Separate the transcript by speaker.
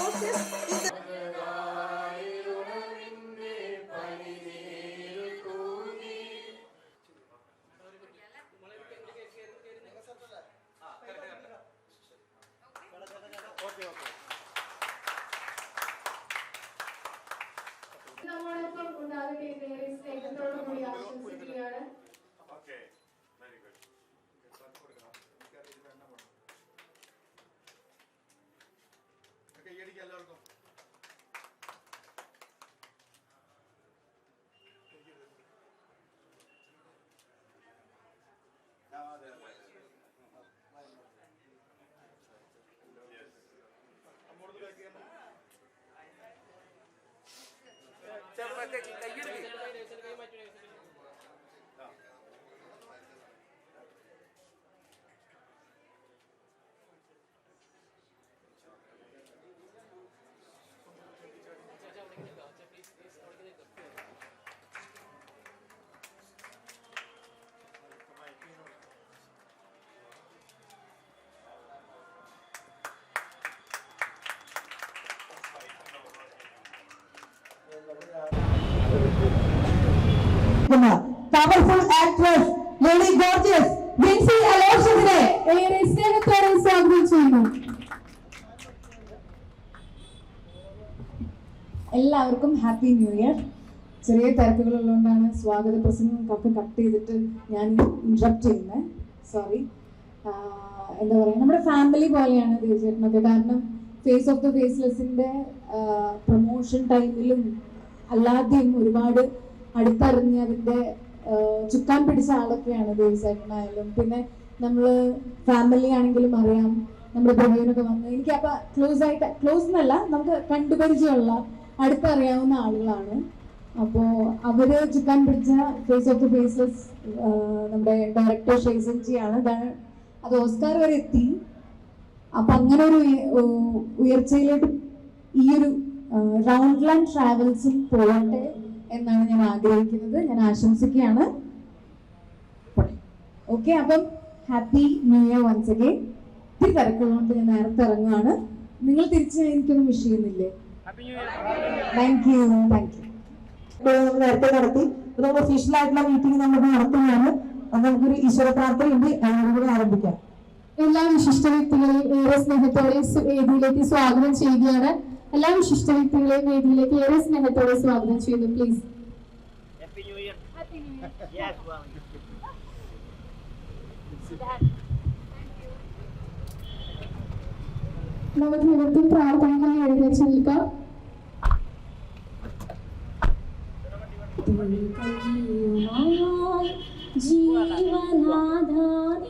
Speaker 1: vocês കൈയെടുക്കുക
Speaker 2: powerful actress lady gorgeous Vincy അലോഷ്യസിനെ
Speaker 3: ഏറെ സ്നേഹത്തോടെ സ്വാഗതം ചെയ്യുന്നു.
Speaker 2: എല്ലാവർക്കും ഹാപ്പി ന്യൂ ഇയർ ചെറിയ തിരക്കുകളുള്ളതുകൊണ്ടാണ് സ്വാഗത പ്രസംഗം ഒക്കെ കട്ട് ചെയ്തിട്ട് ഞാൻ ഇൻട്രപ്റ്റ് ചെയ്യുന്നത് സോറി എന്താ പറയുക നമ്മുടെ ഫാമിലി പോലെയാണ് ദേവചേട്ടനൊക്കെ. കാരണം ഫേസ് ഓഫ് ദ ഫേസ്ലെസിന്റെ പ്രൊമോഷൻ ടൈമിലും അല്ലാതെയും ഒരുപാട് അടുത്തറിഞ്ഞ് അതിന്റെ ചുക്കാൻ പിടിച്ച ആളൊക്കെയാണ് ദേവചേട്ടനായാലും പിന്നെ നമ്മൾ ഫാമിലി ആണെങ്കിലും അറിയാം നമ്മുടെ പ്രവീണൊക്കെ വന്ന്. എനിക്ക് അപ്പൊ ക്ലോസ് ആയിട്ട് ക്ലോസ് എന്നല്ല നമുക്ക് കണ്ടുപരിചയമുള്ള അടുത്തറിയാവുന്ന ആളുകളാണ്. അപ്പോൾ അവർ ചുക്കാൻ പിടിച്ച ഫേസ് ഓഫ് ദി ഫേസസ് നമ്മുടെ ഡയറക്ടർ ഷെയ്സൻജിയാണ് അത് ഓസ്കാർ വരെ എത്തി. അപ്പൊ അങ്ങനെ ഒരു ഉയർച്ചയിലേക്ക് ഈ ഒരു റൗണ്ട് ലാൻഡ് ട്രാവൽസും പോകട്ടെ. എന്നാണ് ഞാൻ ആഗ്രഹിക്കുന്നത്. ഞാൻ ആശംസിക്കുകയാണ്. ഓക്കെ അപ്പം happy new year once again ഇത്തിരി തിരക്കുള്ളതുകൊണ്ട് ഞാൻ നേരത്തെ ഇറങ്ങുകയാണ് നിങ്ങൾ തിരിച്ച് എനിക്കൊന്നും വിഷ് ചെയ്യുന്നില്ലേ? താങ്ക് യു താങ്ക് യു നേരത്തെ നടത്തി. നമ്മൾ ഒഫീഷ്യൽ ആയിട്ടുള്ള മീറ്റിംഗ് നമ്മൾ നടത്തുകയാണ്. അത് നമുക്കൊരു ഈശ്വര പ്രാർത്ഥനയുണ്ട്. അതിനോട് ആരംഭിക്കാം.
Speaker 3: എല്ലാ വിശിഷ്ട വ്യക്തികളെയും ഏറെ സ്നേഹത്തോടെ വേദിയിലേക്ക് സ്വാഗതം ചെയ്യുകയാണ്. എല്ലാ വിശിഷ്ട വ്യക്തികളെയും വേദിയിലേക്ക് ഏറെ സ്നേഹത്തോടെ സ്വാഗതം ചെയ്യുന്നു. പ്ലീസ്
Speaker 4: നമുക്ക്.
Speaker 3: നവജീവിതത്തിൽ പ്രാർത്ഥനകൾ നിൽക്കാം
Speaker 5: ജീവനാധാരി